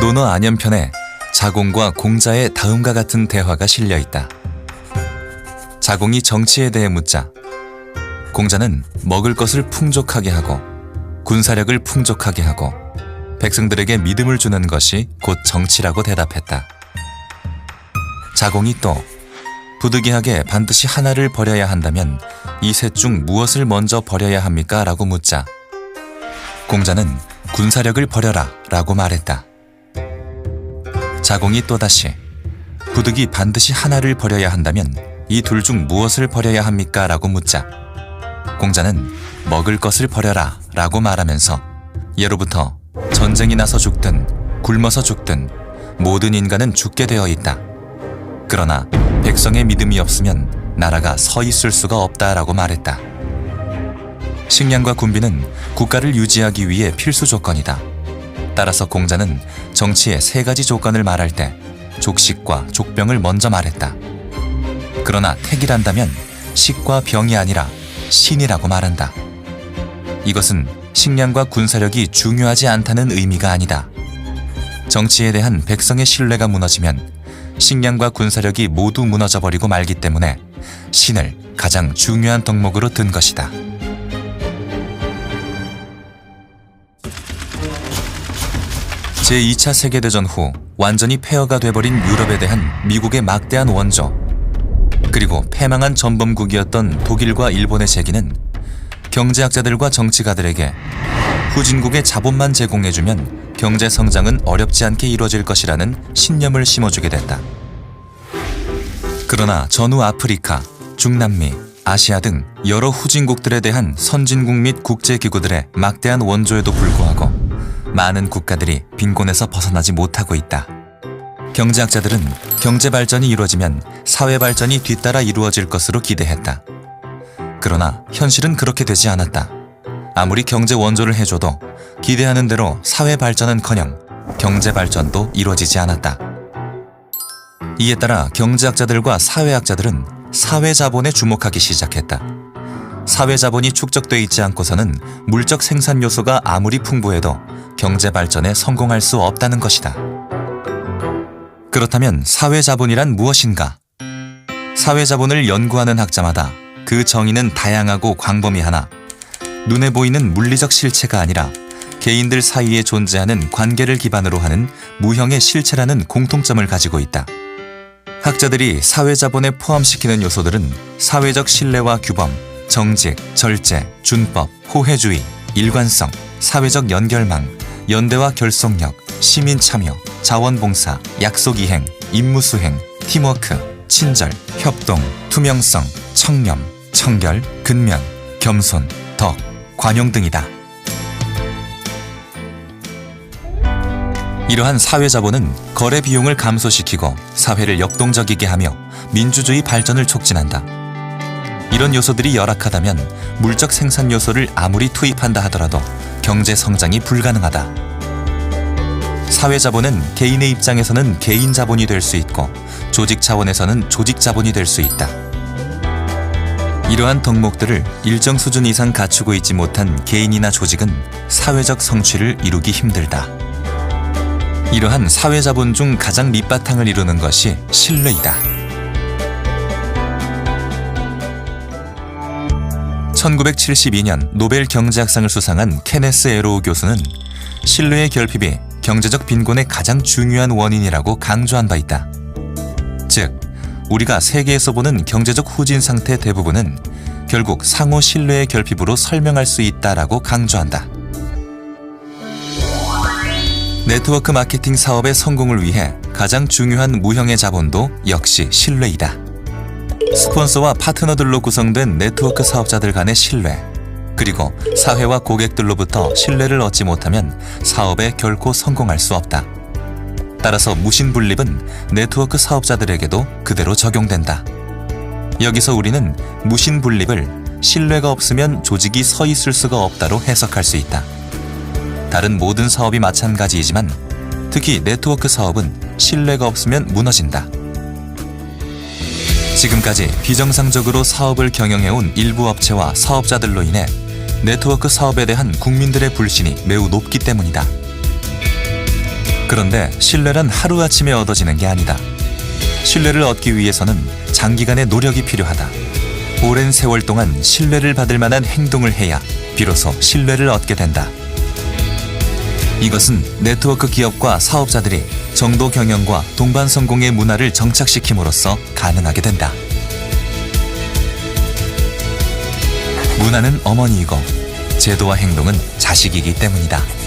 논어 안연편에 자공과 공자의 다음과 같은 대화가 실려 있다. 자공이 정치에 대해 묻자 공자는 먹을 것을 풍족하게 하고 군사력을 풍족하게 하고 백성들에게 믿음을 주는 것이 곧 정치라고 대답했다. 자공이 또 부득이하게 반드시 하나를 버려야 한다면 이 셋 중 무엇을 먼저 버려야 합니까? 라고 묻자 공자는 군사력을 버려라 라고 말했다. 자공이 또다시 부득이 반드시 하나를 버려야 한다면 이 둘 중 무엇을 버려야 합니까? 라고 묻자 공자는 먹을 것을 버려라 라고 말하면서 예로부터 전쟁이 나서 죽든 굶어서 죽든 모든 인간은 죽게 되어 있다. 그러나 백성의 믿음이 없으면 나라가 서 있을 수가 없다라고 말했다. 식량과 군비는 국가를 유지하기 위해 필수 조건이다. 따라서 공자는 정치의 세 가지 조건을 말할 때 족식과 족병을 먼저 말했다. 그러나 택이란다면 식과 병이 아니라 신이라고 말한다. 이것은 식량과 군사력이 중요하지 않다는 의미가 아니다. 정치에 대한 백성의 신뢰가 무너지면 식량과 군사력이 모두 무너져 버리고 말기 때문에 신을 가장 중요한 덕목으로 든 것이다. 제2차 세계대전 후 완전히 폐허가 돼버린 유럽에 대한 미국의 막대한 원조 그리고 패망한 전범국이었던 독일과 일본의 제기는 경제학자들과 정치가들에게 후진국의 자본만 제공해주면 경제 성장은 어렵지 않게 이루어질 것이라는 신념을 심어주게 됐다. 그러나 전후 아프리카, 중남미, 아시아 등 여러 후진국들에 대한 선진국 및 국제기구들의 막대한 원조에도 불구하고 많은 국가들이 빈곤에서 벗어나지 못하고 있다. 경제학자들은 경제 발전이 이루어지면 사회 발전이 뒤따라 이루어질 것으로 기대했다. 그러나 현실은 그렇게 되지 않았다. 아무리 경제 원조를 해줘도 기대하는 대로 사회 발전은커녕 경제 발전도 이루어지지 않았다. 이에 따라 경제학자들과 사회학자들은 사회 자본에 주목하기 시작했다. 사회 자본이 축적돼 있지 않고서는 물적 생산 요소가 아무리 풍부해도 경제 발전에 성공할 수 없다는 것이다. 그렇다면 사회 자본이란 무엇인가? 사회 자본을 연구하는 학자마다 그 정의는 다양하고 광범위하나 눈에 보이는 물리적 실체가 아니라 개인들 사이에 존재하는 관계를 기반으로 하는 무형의 실체라는 공통점을 가지고 있다. 학자들이 사회 자본에 포함시키는 요소들은 사회적 신뢰와 규범, 정직, 절제, 준법, 호혜주의, 일관성, 사회적 연결망, 연대와 결속력, 시민 참여, 자원봉사, 약속 이행, 임무 수행, 팀워크, 친절, 협동, 투명성, 청렴, 청결, 근면, 겸손, 덕, 관용 등이다. 이러한 사회 자본은 거래 비용을 감소시키고 사회를 역동적이게 하며 민주주의 발전을 촉진한다. 이런 요소들이 열악하다면 물적 생산 요소를 아무리 투입한다 하더라도 경제 성장이 불가능하다. 사회 자본은 개인의 입장에서는 개인 자본이 될 수 있고 조직 차원에서는 조직 자본이 될 수 있다. 이러한 덕목들을 일정 수준 이상 갖추고 있지 못한 개인이나 조직은 사회적 성취를 이루기 힘들다. 이러한 사회 자본 중 가장 밑바탕을 이루는 것이 신뢰이다. 1972년 노벨 경제학상을 수상한 케네스 에로우 교수는 신뢰의 결핍이 경제적 빈곤의 가장 중요한 원인이라고 강조한 바 있다. 즉, 우리가 세계에서 보는 경제적 후진 상태 대부분은 결국 상호 신뢰의 결핍으로 설명할 수 있다라고 강조한다. 네트워크 마케팅 사업의 성공을 위해 가장 중요한 무형의 자본도 역시 신뢰이다. 스폰서와 파트너들로 구성된 네트워크 사업자들 간의 신뢰, 그리고 사회와 고객들로부터 신뢰를 얻지 못하면 사업에 결코 성공할 수 없다. 따라서 무신분립은 네트워크 사업자들에게도 그대로 적용된다. 여기서 우리는 무신분립을 신뢰가 없으면 조직이 서 있을 수가 없다로 해석할 수 있다. 다른 모든 사업이 마찬가지이지만 특히 네트워크 사업은 신뢰가 없으면 무너진다. 지금까지 비정상적으로 사업을 경영해온 일부 업체와 사업자들로 인해 네트워크 사업에 대한 국민들의 불신이 매우 높기 때문이다. 그런데 신뢰란 하루아침에 얻어지는 게 아니다. 신뢰를 얻기 위해서는 장기간의 노력이 필요하다. 오랜 세월 동안 신뢰를 받을 만한 행동을 해야 비로소 신뢰를 얻게 된다. 이것은 네트워크 기업과 사업자들이 정도 경영과 동반 성공의 문화를 정착시킴으로써 가능하게 된다. 문화는 어머니이고 제도와 행동은 자식이기 때문이다.